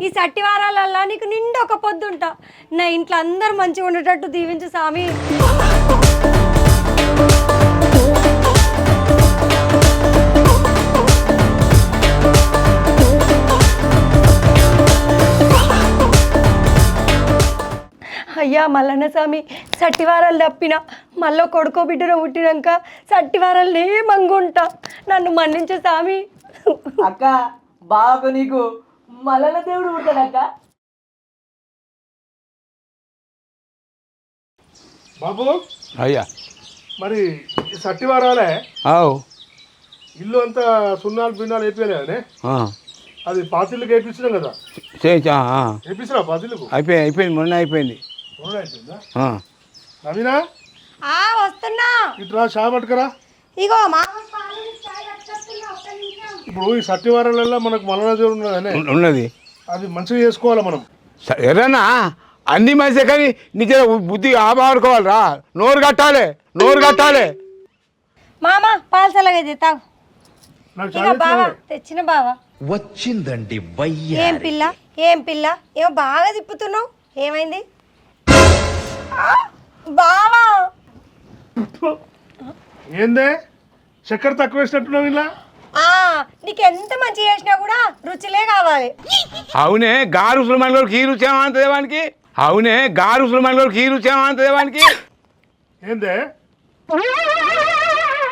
ఈ సట్టి వారాలల్లో నీకు నిండు ఒక పొద్దుంటా. నా ఇంట్లో అందరు మంచిగా ఉండేటట్టు దీవించు స్వామి అయ్యా మల్లన్న స్వామి సట్టివారాలు తప్పిన మళ్ళీ కొడుకో బిడ్డను పుట్టినాక సట్టివారాలనే మంగుంటా. నన్ను మన్నించే స్వామి అక్క బాబు నీకు మల్లన దేవుడు ఉంటాడక్క బాబు అయ్యా. మరి ఈ సట్టివారాలే అవు ఇల్లు అంతా సున్నాలు బిన్నాలు అయిపోయానే అది పాతిళ్ళకి వేయించినాం కదా. వేయించినా పాతిళ్ళకు అయిపోయింది అయిపోయింది మొన్న అయిపోయింది. అవునా అయిపోయిందా? ఆ. నవీనా? ఆ వస్తున్నా. ఇట్రా షా పట్టుకరా. ఇగో మా ఇప్పుడు ఈ సట్టివారాలలో మనకు మల్లన దేవుడు ఉన్నదనే. ఉన్- ఉన్నది. అది మంచిగా చేసుకోవాలి మనం. ఎర్రనా అన్ని మంచిదే కానీ నీకు బుద్ధి ఆబాడుకోవాలిరా నోరు కట్టాలి నోరు కట్టాలి. మామ పాలసలగా తాగు నాకు ఇక చాలా బావా ఇష్టమే. తెచ్చిన బావా. వచ్చిందండి ఏం వయ్య పిల్ల ఏం పిల్ల ఏమో బాగా తిప్పుతున్నావు. ఏమైంది? ఆ, బావా. ఏందే? చక్కెర తక్కువ వేసినట్టున్నావు ఇలా? నీకు ఎంత మంచి చేసినా కూడా రుచిలే కావాలి. అవునే గారు సులమాన్ కీ రుచి ఏమంతది వానికి అవునే గారు సులమాన్ కీ రుచి ఏమంతది వానికి ఏందే?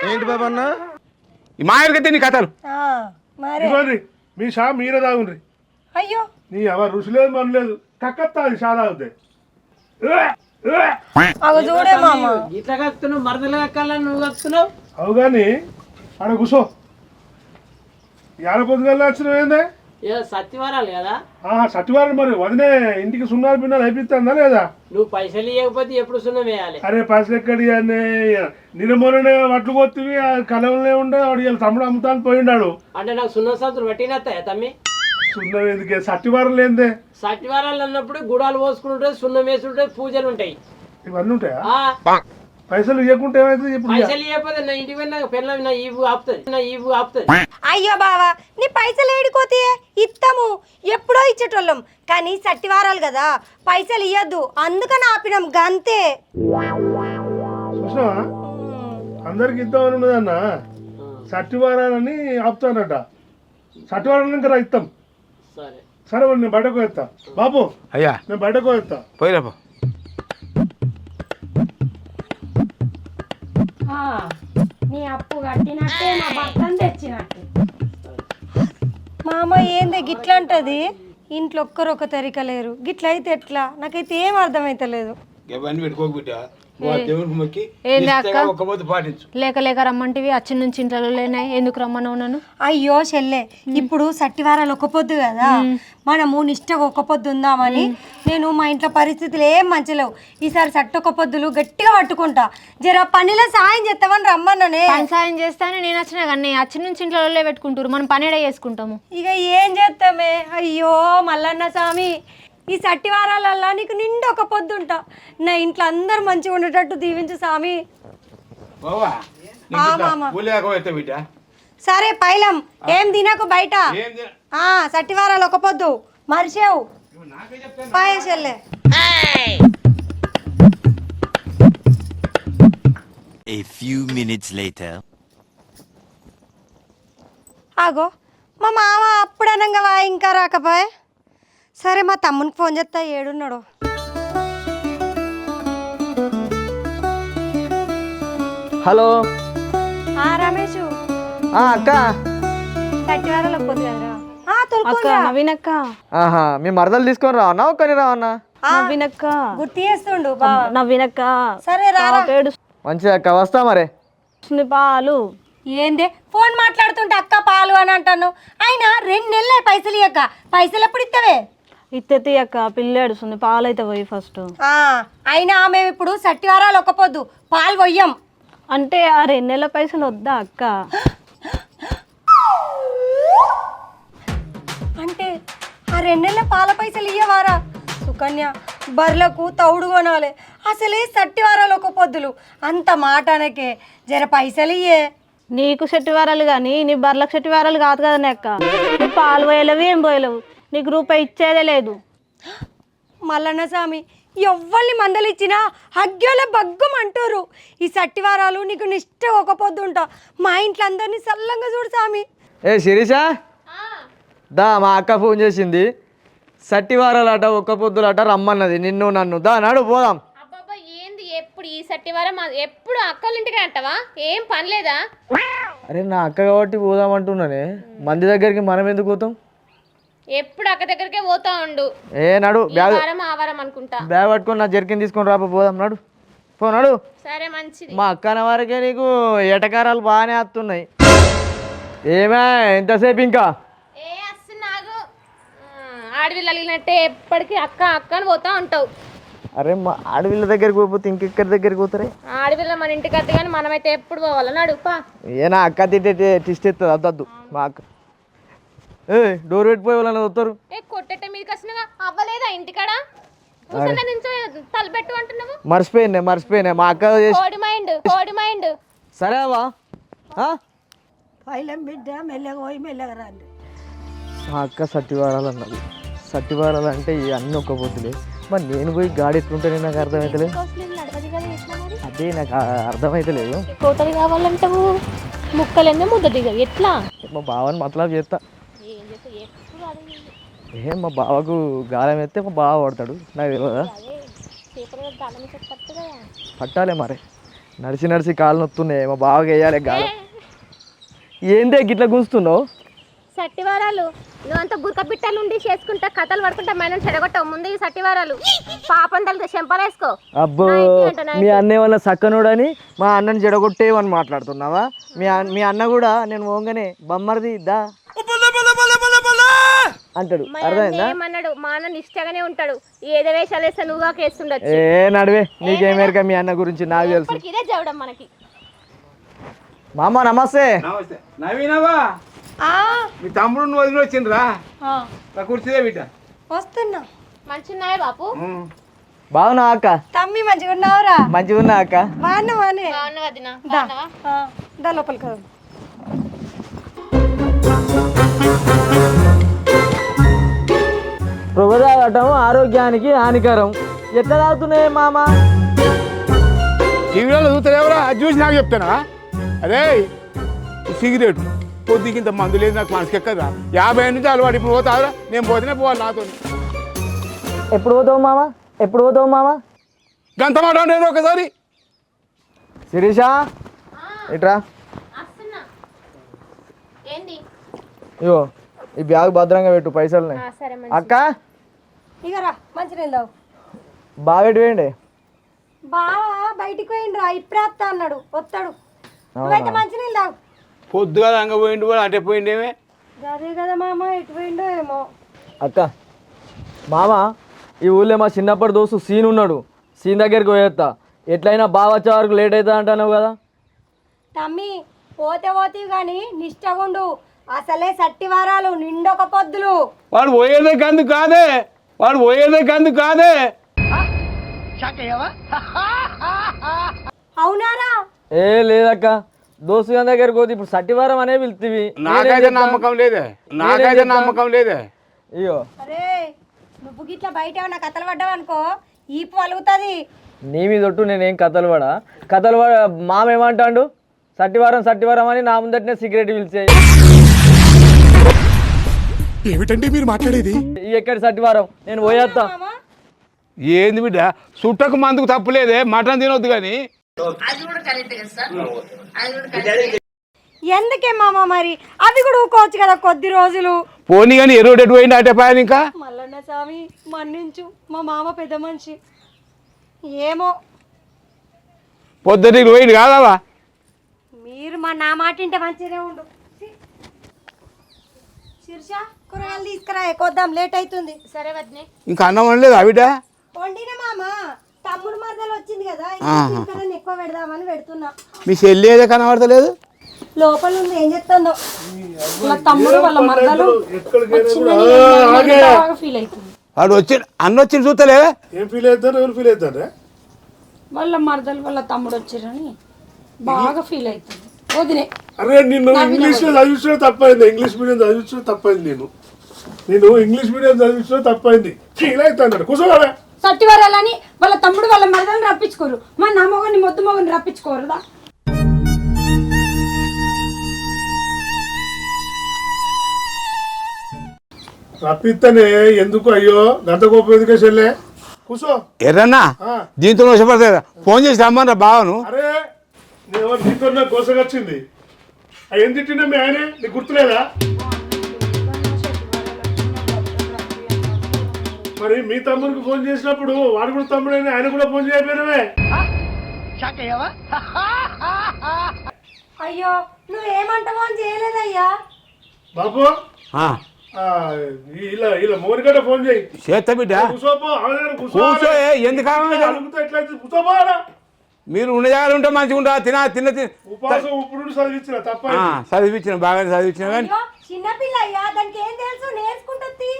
ఏంటి బాబన్న? ఈ మాయలకైతే నీ కథలు. ఆ, మరే. ఇవ్వండి మీ షా మీరే తాగుండ్రి. అయ్యో. నీ ఎవరు రుచి లేదు మన లేదు కక్కత్తా అది షా తాగుతాయి అగ చూడే మామ. ఇట్లా కక్కుతున్నావు మరదలు కక్కాలని నువ్వు కక్కుతున్నావు? అవు కానీ ఆడ కూసో. పొద్దుగల్లా వచ్చినావు ఏందే? ఏ సత్యవారాలు కదా. ఆహా సత్యవారం మరి. వదినే ఇంటికి సున్నాలు బిన్నాలు అయిపోతుందా లేదా? నువ్వు పైసలు ఇవ్వకపోతే ఎప్పుడు సున్నం వేయాలి? అరే పైసలు ఎక్కడి అని నిరమూలనే వడ్లు కొత్తివి ఆ కలవలనే ఉండే వాడు తమ్ముడు అమ్ముతాను పోయిండాడు అంటే నాకు సున్నం సంతులు పట్టినత్తాయా తమ్మి? సున్నం ఎందుకే? సత్యవారం లేదే సత్యవారాలు అన్నప్పుడు గుడాలు పోసుకుంటుంటే సున్నం వేసుకుంటే పూజలు ఉంటాయి. ఇవన్నీ ఉంటాయా? పైసలు ఇవ్వకుంటే ఏమైతుంది పైసలు ఇవ్వకపోతే నా ఇంటికి పోయి నాకు పిల్లలు నా ఈవు ఆపుతుంది నా ఈవు ఆపుతుంది. అయ్యో బావా నీ పైసలు ఏడిపోతే ఇస్తాము ఎప్పుడో ఇచ్చేటోళ్ళం. కానీ సట్టివారాలు కదా పైసలు ఇయ్యద్దు. అందుకని ఆపినాం గంతే. చూసినావా? అందరికి ఇద్దామని ఉన్నదన్న. సత్యవారాలని ఆపుతానట. సత్యవారం ఇంకా రా ఇస్తాం సరే. సరే నేను బయటకు వేస్తా బాబు అయ్యా. నేను బయటకు వేస్తా పోయిరాపో నీ అప్పు కట్టినట్టే నా భర్తను తెచ్చినట్టే. మామ ఏంది గిట్లా అంటది ఇంట్లో ఒక్కరు ఒక తరిక లేరు గిట్ల అయితే ఎట్లా? నాకైతే ఏం అర్థమైతలేదు. ఇవన్నీ పెట్టుకోక బిడ్డ. మొక్కి పాటించు. లేక లేక రమ్మంటివి అచ్చి నుంచి ఇంట్లో లేనాయి ఎందుకు రమ్మన్నావు నన్ను? అయ్యో చెల్లె ఇప్పుడు సట్టివారాలు ఒక పొద్దు కదా. మనము నిష్టగా ఒక పొద్దు ఉందామని నేను మా ఇంట్లో పరిస్థితులు ఏం మంచిలేవు. ఈసారి సట్టు ఒక పొద్దులు గట్టిగా పట్టుకుంటా. జర పనిలో సాయం చేస్తామని రమ్మన్ననే. పని సాయం చేస్తాను నేను వచ్చినా కానీ అచ్చి నుంచి ఇంట్లో పెట్టుకుంటారు మనం పనిడే చేసుకుంటాము? ఇక ఏం చేస్తామే? అయ్యో మల్లన్న స్వామి. ఈ సట్టి వారాలల్లా నీకు నిండు ఒక పొద్దుంటా. నా ఇంట్లో అందరు మంచిగా ఉండేటట్టు దీవించు స్వామి. సరే పైలం. ఏం తినకు బయట? ఆ సట్టివారాలు ఒక పొద్దు. మరిచేవు. పాయసల్లే A few minutes later. ఆగో. మా మామ అప్పుడనంగా వా ఇంకా రాకపోయే? సరే మా తమ్మునికి ఫోన్ చేస్తా ఏడున్నాడు. హలో. ఆ రమేష్. ఆ, అక్క. సట్టివారాలు ఒక పొద్దు కదరా ఆ అక్క తొలుకోరా నవీనక్క. ఆహా మీ మరదలు తీసుకొని రావన్నా ఒక్కని రావన్నా నవీనక్క. గుర్తు చేస్తుండు బా నవీనక్క. సరే రారా. మంచిది అక్క. వస్తా మరే. పాలు. ఏందే? ఫోన్ మాట్లాడుతుంటే అక్క పాలు అని అంటాను. అయినా రెండు నెలలే పైసలు ఇయ్యక పైసలు ఎప్పుడు ఇస్తావే ఇత్తెత్తి అక్క పిల్ల ఏడుస్తుంది పాలు అయితే పోయి ఫస్ట్ ఆ, అయినా మేము ఇప్పుడు సట్టివారాలు ఒక పొద్దు పాలు పొయ్యం. అంటే ఆ రెండు నెలల పైసలు వద్దా అక్క? అంటే ఆ రెండు నెలల పాల పైసలు ఇయ్యవారా? సుకన్య బర్లకు తౌడు కొనాలి. అసలే సట్టివారాలు ఒక పొద్దులు అంత మాట అనకే జర పైసలు ఇయ్యే. నీకు చెట్టు వారాలు కానీ నీ బర్లకు చెట్టు వారాలు కాదు కదా అక్క. నువ్వు పాలు పోయలేవు ఏం పోయలేవు. నీకు రూపాయి ఇచ్చేదే లేదు. మల్లన్న స్వామి ఎవ్వరిని మందలిచ్చినా హగ్గ్యోల బగ్గమంటారు ఈ సట్టివారాలు నీకు నిష్ట ఒక పొద్దు ఉంటా మా ఇంట్లో అందరినీ సల్లంగా చూడు స్వామి ఏ శిరీష? దా మా అక్క ఫోన్ చేసింది. సట్టివారాలట ఒక్క పొద్దులట రమ్మన్నది. నిన్ను నన్ను. దా నాడు పోదాం. ఏంది? ఎప్పుడు ఈ సట్టివారం ఎప్పుడు అక్కల ఇంటికి అంటావా? ఏం పని లేదా? అరే నా అక్క కాబట్టి పోదాం అంటున్నానే మంది దగ్గరికి మనం ఎందుకు పోతాం? ఎప్పుడు అక్క దగ్గరికే పోతా ఉండు. ఏ నడు బ్యాగ్ వారం ఆ వారం అనుకుంటా. బ్యాగ్ పట్టుకొని నా జర్కిన్ తీసుకొని రాపో పోదాం నడు. పో నడు. సరే మంచిది. మా అక్కన వరకే నీకు ఎటకారాలు బాగానే వస్తున్నాయి. ఏమే ఎంతసేపు ఇంకా? ఏ అస్సలు ఆడవిల్లు అలిగినట్టే ఎప్పటికీ అక్క అక్క అని పోతా ఉంటావు. అరే మా ఆడవిళ్ళ దగ్గరికి పోతే ఇంకెక్కడి దగ్గరికి పోతారే? ఆడవిల్ల మన ఇంటికి అద్దు కానీ మనమైతే ఎప్పుడు పోవాలా? నడుపా ఏ నా అక్క తిట్టే టిస్ట్ ఎత్తుంది అద్దద్దు. మా అక్క ఏ డోర్ పెట్టిపోయి వాళ్ళని వస్తారు? ఏ కొట్టెట్టే మీదకి వచ్చినగా అవ్వలేదా ఇంటికాడ? కూర్చున్న నుంచో తలపెట్టు అంటున్నావు. మర్చిపోయినా మర్చిపోయినా మా అక్క చేసి కోడి మైండ్ కోడి మైండ్. సరే అవ్వా. ఆ? పైలం బిడ్డ మెల్లగా పోయి మెల్లగా రండి మా అక్క సట్టివారాలు అన్నది సట్టివారాలు అంటే ఈ అన్ని ఒక్క పొద్దులే మరి నేను పోయి గాడి ఎట్లుంటేనే నాకు అర్థమవుతలేదు అదే నాకు ఆ- అర్థమైతలేదు. కోటలు కావాలంటే ముక్కలేందో ముద్ద దిగ ఎట్లా? మా బావని మతలాబ్ చేస్తా. ఏ మా బావకు గాలం ఎత్తే మా బావ పడతాడు నాకు తెలియదా పట్టాలే మరి. నడిచి నడిచి కాళ్ళు నొత్తున్నాయి మా బావకి వేయాలి గాలం. ఏందే గిట్లా గుంస్తున్నావు సట్టివారాలు నువ్వంత గురక బిట్టలు ఉండి చేసుకుంటా కథలు పడుకుంటా మేడం చెడగొట్టావు. ముందు ఈ సట్టివారాలు. పాపం తల్లి చెంపలేసుకో. అబ్బో. మీ అన్న ఏమన్నా సక్కనుడని మా అన్నని జడగొట్టేవని మాట్లాడుతున్నావా? మీ అన్న మీ అన్న కూడా నేను పోగానే బమ్మరిది దా. అంటాడు. అర్థమైందా? ఏమన్నాడు మా అన్న నిష్టగానే ఉంటాడు. ఏదో వేషాలు వేస్తే నువ్వుగా కేస్తుండొచ్చు ఏ నడివే. నీకేమేరక మీ అన్న గురించి నాకు తెలుసు. ఇదే చదవడం మనకి. మామ నమస్తే. నమస్తే. నవీనవా? ఆ, మీ తమ్ముడు నువ్వు వదిలి వచ్చిండ్రా? ఆ, నా కుర్చీదే బిడ్డ. వస్తున్నా. మంచున్నాయా బాపు? బాగున్నా అక్క? తమ్మి మంచిగా ఉన్నావురా మంచిగా ఉన్నా అక్క బాగున్నా బానే బాగున్నావా? వదినా? దా లోపలికి కదా పొగ తాగటం ఆరోగ్యానికి హానికరం. ఎట్లా తాగుతున్నాయి మామ? టీవీలో చూస్తలేవరా అది చూసి నాకు చెప్తానా? అరే ఈ సిగరెట్ పొద్దుకింత మందు లేదు నాకు మనసుకి ఎక్కదా యాభై నుంచి అలవాటు ఇప్పుడు పోతావురా నేను పోతేనే పోవాలి నాతో. ఎప్పుడు పోతావు మామ? ఎప్పుడు పోతావు మామ? గంత మాట ఉండేది ఒకసారి. శిరీష ఇట్రా. ఇగో ఈ బ్యాగ్ భద్రంగా పెట్టు పైసలు ఆ, సరే మంచి అక్క ఇగరా మంచిగా తావు బాగా వేయండి బావా బయటికి పోయిండ్రా ఇప్పుడే వస్తా అన్నాడు వస్తాడు. నువ్వైతే మంచినీళ్ళు తాగు. పొద్దుగా అంగ పోయిండు కూడా అటే పోయిండేమే. అదే కదా మామ ఎటు పోయిండో ఏమో. అక్క మామ ఈ ఊళ్ళో మా చిన్నప్పటి దోస్తు సీన్ ఉన్నాడు. సీన్ దగ్గరికి పోయేస్తా ఎట్లయినా బాగా వచ్చే వరకు లేట్ అవుతా అంటున్నావు కదా? తమ్మి పోతే పోతీవి కానీ నిష్టగుండు అసలే సట్టి వారాలు నిండొక పొద్దులు. వాడు పోయేదే కందు కాదే. వాడు పోయేదే కందు కాదే. అవునారా? ఏ లేదక్క దోస్తు గారి దగ్గరికి పోతే ఇప్పుడు సట్టివారం అనే పిలుస్తుంది నాకైతే నమ్మకం లేదే. నాకైతే నమ్మకం లేదే. అయ్యో అరే నువ్వు గిట్ల బయట ఏమన్నా కథలు పడ్డావు అనుకో ఈపు అలుగుతుంది. నీ మీద ఒట్టు నేనేం కథలు పడా? కథలు పడ మామ ఏమంటాడు సట్టివారం సట్టివారం అని నా ముందటనే సిగరెట్ పిలిచాయి. ఏమిటండి మీరు మాట్లాడేది? ఎక్కడి సట్టివారం? నేను పోయేస్తా ఏంది బిడ్డ? చుట్టకు మందుకు తప్పులేదే? మటన్ తినొద్దు కానీ ఎందుకే మామ మరి? అవి కూడా ఊకోవచ్చు కదా కొద్ది రోజులు. పోనీ కానీ ఎరువు ఎటు పోయింది అటే పోయాను ఇంకా? మల్లన్న స్వామి మన్నించు. మా మామ పెద్ద మనిషి. ఏమో. పొద్దుటికి పోయింది కాదావా? మీరు మా నా మాట ఇంటే మంచిగానే ఉండు. శీర్ష. కూరగాయలు తీసుకురా కొద్దాం లేట్ అవుతుంది. సరే వదినే. ఇంకా అన్నం వండలేదు అవిట? వండిన మామ తమ్ముడు మరదలు వచ్చింది కదా ఇక్కడ ఎక్కువ పెడదామని పెడుతున్నా. మీ చెల్లి ఏదో కనబడతలేదు? లోపల ఉంది ఏం చెప్తుందో వాళ్ళ తమ్ముడు వాళ్ళ మరదలు బాగా ఫీల్ అవుతుంది. వాడు వచ్చి అన్న వచ్చి చూస్తలే ఏం ఫీల్ అవుతారు ఎవరు ఫీల్ అవుతారా? వాళ్ళ మరదలు వాళ్ళ తమ్ముడు వచ్చిరని బాగా ఫీల్ అవుతుంది. వదిలే అరే నిన్ను ఇంగ్లీష్లో చదివించడం తప్పైంది. ఇంగ్లీష్ మీడియం చదివించడం తప్పైంది నేను. నేను ఇంగ్లీష్ మీడియం చదివించిన తప్పైంది. ఫీల్ అవుతాడు కూర్చోవాలా. సట్టివారాలని వాళ్ళ తమ్ముడు వాళ్ళ మరదలను రప్పించుకోరు. మా నా మొగని మొద్దు మొగని రప్పించుకోరుదా రప్పిస్తేనే ఎందుకు అయ్యో? గంట గొప్ప ఎందుకే చెల్లె కూర్చో. ఎర్రన్నా. దీంతో వశపడతాయి ఫోన్ చేసి రమ్మన్నా బావను? అరే నేను నీతో నాకు గోసగొచ్చింది అవి ఏం తిట్టినా మీ ఆయనే? నీకు గుర్తులేదా? మరి మీ తమ్ముడికి ఫోన్ చేసినప్పుడు వాడు కూడా తమ్ముడైనా ఆయన కూడా ఫోన్ చేయకపోయినవే? అయ్యో నువ్వేమంటావో అని చేయలేదయ్యా. బాబు ఇలా ఇలా మోనికట ఫోన్ చేయి. చేస్తా బిడ్డ. కూర్చో ఏ, ఎందుకు ఆగమే? మీరు ఉన్న జాగాలు ఉంటే మంచిగా ఉంటా తిన తిన్న తిన. ఉపవాసం ఇప్పుడు చదివించిన తప్ప ఆ, చదివించిన బాగా చదివించిన కానీ. అయ్యో చిన్నపిల్ల అయ్యా దానికి ఏం తెలుసు? నేర్చుకుంటుంది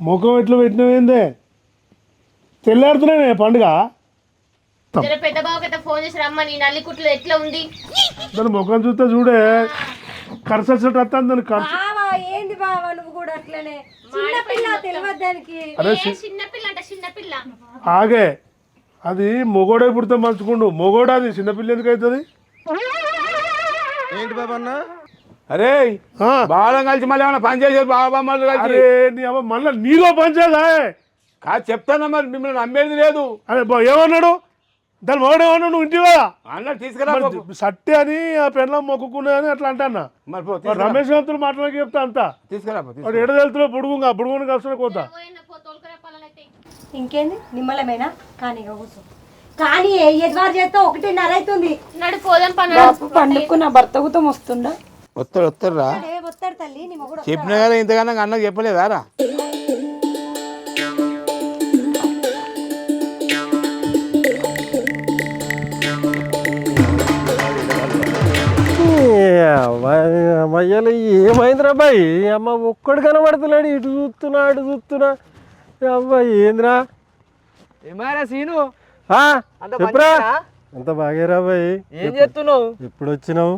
ముఖం ఎట్లా పెట్టినవేందే తెల్లారుతున్నానే పండుగ? పెద్ద బావకైతే ఫోన్ చేసి రమ్మని నల్లి కుట్లు ఎట్లా ఉంది? దాని ముఖం చూస్తే చూడే ఖర్చు వచ్చినట్టు దాని ఖర్చు ఏంది బావా నువ్వు కూడా అట్లనే? చిన్నపిల్ల తెలియదు దానికి. అరే ఏ చిన్నపిల్ల అంట చిన్నపిల్ల ఆగే. అది మొగోడే పుడితే మంచుకుండు మొగోడు అది? చిన్నపిల్ల ఎందుకు అవుతుంది? ఏంటి బాబన్న అరే ఆ. బాగా కలిసి మళ్ళీ ఏమైనా పని చేసేది బాబా మళ్ళీ కలిసి. అరే నీ అమ్మ మళ్ళీ నీలో పంచేదా కాదు చెప్తానా మరి మిమ్మల్ని నమ్మేది లేదు. అరే బా ఏమన్నాడు? దాని మొగడు ఏమన్నాడు? నువ్వు ఇంటివా అన్న తీసుకురా బాబు. సత్య అని ఆ పెళ్ళం మొక్కుకున్నా అని అట్లా అంటన్నా మరి పో, తీసుకురా. రమేష్ గంతులు మాట్లాడక చెప్తా అంతా. తీసుకురా పో, తీసుకురా. వాడు బుడుగుంగా బుడుగుని కలిసిన కోతా ఇంకేంది? నిమ్మలమేనా? కానీ కూర్చో. కానీ ఎదువారు చేస్తే ఒకటిన్నర అవుతుంది నడు పోదాం పండుగకు నా భర్త కూడా వస్తుండా? వస్తాడు వస్తాడు రా ఏ వస్తాడు తల్లి నీ మొగుడు చెప్పినా కదా ఇంతకన్నా అన్నకు చెప్పలేదా? రా. అమ్మయ్యలు ఏమైందిరా బాయ్? అమ్మ ఒక్కడు కనబడుతున్నాడు ఇటు చూస్తున్నా అటు చూస్తున్నా. అమ్మ ఏందిరా? ఏమారా సీను? చెప్పురా? అంత బాగేరా ఏం చేస్తున్నావు? ఎప్పుడు వచ్చినావు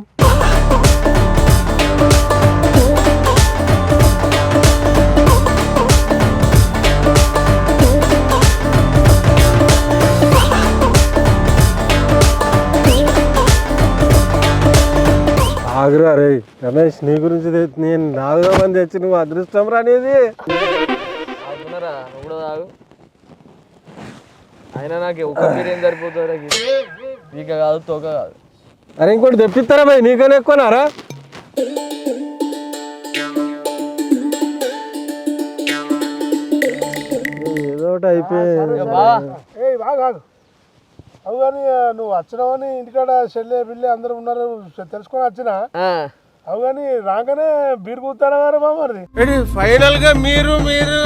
ఆగురా రే రమేష్ నీ గురించి నేను నాలుగో మంది తెచ్చి నువ్వు అదృష్టం రానేది అవుతున్నారా నువ్వు కూడా తాగు. అయినా నాకు ఒక్క బిర్యానీ సరిపోతుంది ఇక కాదు తోక కాదు. అరే ఇంకోటి తెప్పిస్తారా భయ్ నీకనే ఎక్కువనారా? ఏదో ఒకటి అయిపోయింది. ఇక బావా. ఏ బాగా అవు కానీ ఆ, నువ్వు వచ్చినావని ఇంటికాడ చెల్లె బిల్లె అందరూ ఉన్నారు. తెలుసుకొని వచ్చినా. ఆ, అవు కానీ రాగానే బీరు కూతారా బాబు మరి? ఫైనల్గా మీరు మీరు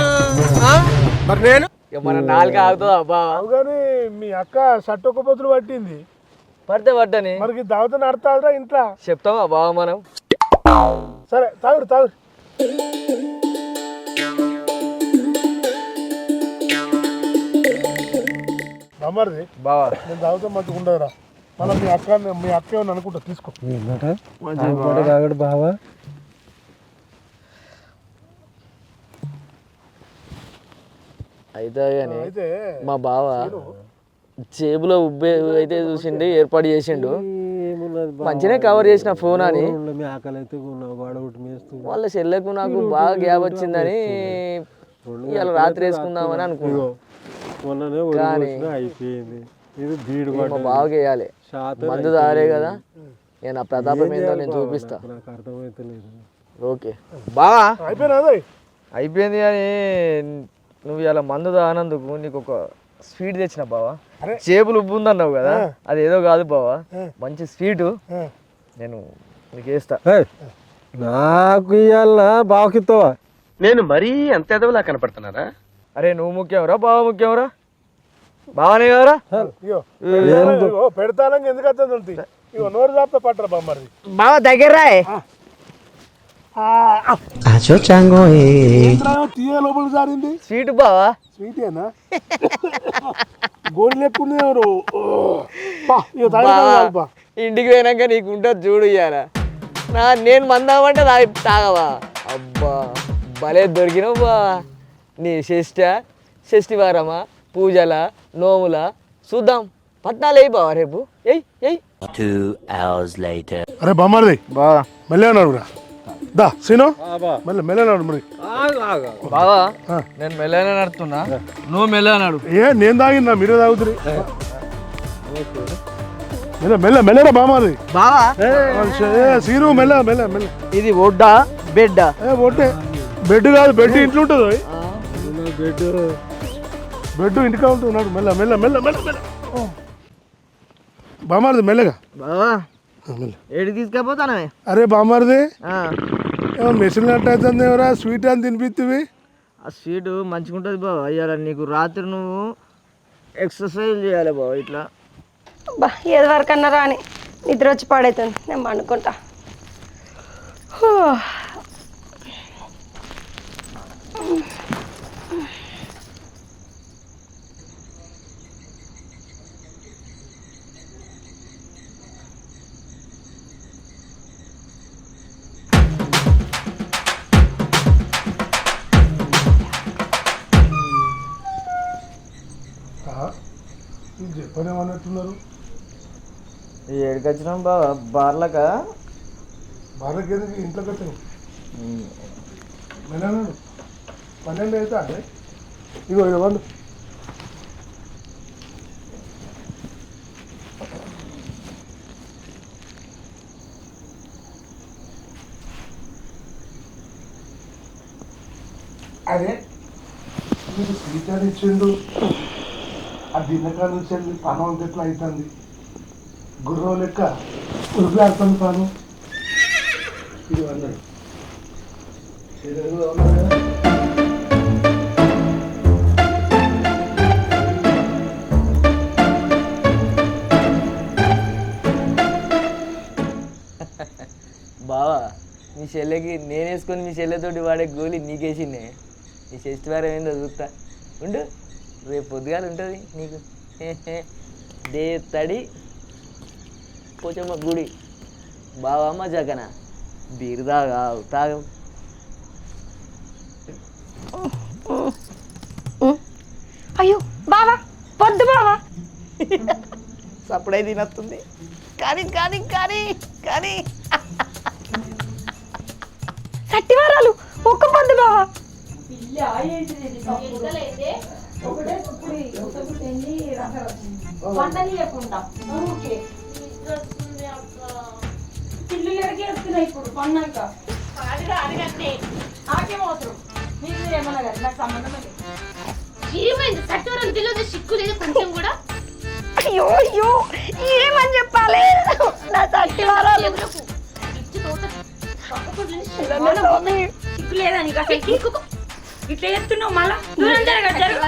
మరి నేను? మన నాలుగు ఆగుతుందా బావా అవు కానీ మీ అక్క షర్ట్ ఒక్క పొత్తులు పట్టింది. పడితే పడ్డని. మరి దావత నడతాదిరా ఇంట్లో? చెప్తావా బావ మనం? సరే తాగుడు తాగుడు. బామ్మరిది బావా. నేను తాగుతా మంచిగా ఉండదురా మళ్ళీ మీ అక్క మీ అక్క ఏమని అనుకుంటా తీసుకో. కాగడు బావా. అయితే కానీ మా బావ జేబులో ఉబ్బే అయితే చూసిండి ఏర్పాటు చేసిండు. మంచిగానే కవర్ చేసిన ఫోన్ అని. వాళ్ళ చెల్లెకు నాకు బాగా గ్యాప్ వచ్చిందని ఇవాళ రాత్రి వేసుకుందామని అనుకున్నాను కానీ- అయిపోయింది. ఇది బీడు మా పడ్డది. బావకి వేయాలి శాతం మందు తారే కదా. నేను నా ప్రతాపం ఏందో నేను చూపిస్తా. నాకు ఓకే. బావా? అయిపోయింది కానీ నువ్వు ఇలా మందు తాగినందుకు నీకు ఒక స్వీట్ తెచ్చిన బావా. చేపలు ఉబ్బు ఉందన్నావు కదా. అది ఏదో కాదు బావా. మంచి స్వీటు. నేను నీకు వేస్తా. నాకు ఇవాళ బావకిత్తవా నేను మరీ అంత ఎదవలా కనపడుతున్నారా? అరే నువ్వు ముఖ్యంరా బావ ముఖ్యంరా బావనే కదరా పెడతానని ఎందుకు? ఉంటుంది ఇగో నోరు చాపితే పట్టరా బామ్మరిది బావ దగ్గర తీయ లోపల జారింది? స్వీట్ బావా? స్వీటేనా? గోడి లెక్కుంది ఎవరు. ఇంటికి పోయినాక నీకు ఉంటుంది చూడు ఇయ్యాల. నా నేను మందామంటే తాగి తాగవా? అబ్బా భలే దొరికినావు బా నీ షష్ట షష్ఠి వారమా పూజల నోముల చూద్దాం. పట్నాలు వేయి బావా రేపు ఎయ్ ఎయ్ అరే బామ్మది బా. మెల్లగా నడురా దా సీను. మెల్ల మెల్లగా నడు మరి. బావా నేను మెల్లగా నడుతున్నా నువ్వు మెల్లగా నడు. ఏ నేను తాగినా మీరే తాగుతురి మెల్ల మెల్ల మెల్లరా బామ్మది బావా. సీను మెల్ల మెల్ల మెల్ల. ఇది ఒడ్డా బెడ్డా? ఏ ఒట్టే బెడ్ కాదు బెడ్ ఇంట్లో ఉంటుంది? బెడ్ బెడ్ ఇంటికా ఉంటున్నాడు మెల్ల మెల్ల మెల్ల మెల్ల మెల్ల. బామ్మది మెల్లగా. బావా ఏడు తీసుకపోతానే అరే బామ్మది ఏమో మెషిన్ ఎవరా? స్వీట్ అని తినిపిస్తుంది ఆ స్వీట్ మంచిగా ఉంటుంది బావ. అయ్యాల నీకు రాత్రి నువ్వు ఎక్సర్సైజ్ చేయాలి బావ ఇట్లా. బా ఏది వరకు అన్నారా అని నిద్ర వచ్చి పాడైతుంది. నేను పండుకుంటా. ఏడికి వచ్చినాం బావ బార్లక? బాధకి ఎందుకు ఇంట్లోకి వచ్చాను మెల్లనాడు పన్నెండు అయితే అదే ఇగో వాళ్ళు అదే మీరు ఇచ్చిండు. ఆ దిన్నకాడ నుంచి పనం అంత ఎట్లా అవుతుంది గుర్రం లెక్క ఉరిపేడుతుంది పను. ఇది అన్నాడు బావా మీ చెల్లెకి నేను వేసుకొని మీ చెల్లెతోటి వాడే గోళీ నీకేసిందే. నీ చెస్ట్ వారం ఏందో చూస్తా. ఉండు రేపు పొద్దుగాలు ఉంటుంది నీకు. దే తడి. పోచమ్మ గుడి. బావమ్మ జగన బీరు తాగా. తాగం అయ్యో బావా పొద్దు బావా. సప్పుడై తినస్తుంది కానీ కానీ కానీ కానీ. సట్టివారాలు ఒక్క పొద్దు బావా. ఏమైంది సట్టవరం తెలియదు సిక్కు లేదు కొంచెం కూడా. అయ్యో అయ్యో ఏమని చెప్పాలి? నా. లేదా నీకు అసలు? ఇట్లా చేస్తున్నావు మళ్ళా? దూరం జరగ జరుగు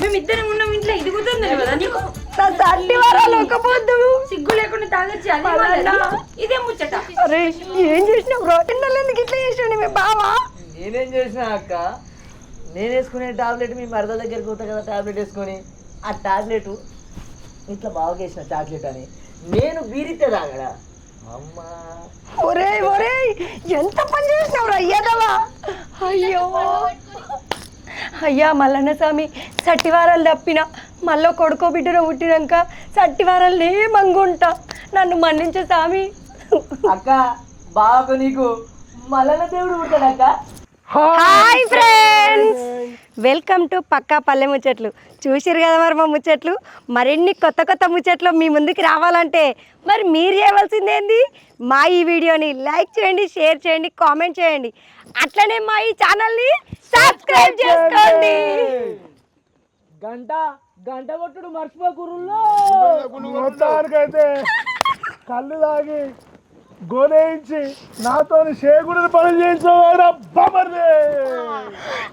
మేమిద్దరం ఉన్నాం ఇంట్లో ఇది కుదురుతుంది కదా నీకు? సిగ్గు లేకుండా తాగొచ్చి. ఇదే ముచ్చట. ఏం చేసినావు రో ఎండలు ఎందుకు ఇట్లా చేసినాడు మీ బావా? నేనేం చేసిన అక్క? నేను వేసుకునే టాబ్లెట్ మీ మరద దగ్గరికి పోతా కదా టాబ్లెట్ వేసుకొని. ఆ టాబ్లెట్ ఇట్లా బాగా వేసిన చాక్లెట్ అని నేను బీరితే తాగడా? అమ్మా. ఒరే ఒరే ఎంత పని చేసినావు అయ్యదవా అయ్యో. అయ్యా మల్లన్న స్వామి సట్టివారాలు తప్పిన మళ్ళీ కొడుకో బిడ్డను పుట్టినాక సట్టివారాలనే మంగుంటా. నన్ను మన్నించే స్వామి అక్క బాగా నీకు మల్లన దేవుడు పుట్టాడక్క హాయ్ ఫ్రెండ్స్. వెల్కమ్ టు పక్కా పల్లె ముచ్చట్లు. చూసిరు కదా మరి మా ముచ్చట్లు? మరిన్ని కొత్త కొత్త ముచ్చట్లు మీ ముందుకు రావాలంటే మరి మీరు చేయవలసింది ఏంది మా ఈ వీడియోని లైక్ చేయండి షేర్ చేయండి కామెంట్ చేయండి. అట్లనే మా ఈ ఛానల్ని సబ్స్క్రైబ్ చేసుకోండి. గంట గంట కొట్టుడు మర్చిపోకురుల్లో మొత్తానికైతే కళ్ళు తాగి గోలేయించి నాతో చేయకూడదు పనులు చేయించేవాడు బామర్దే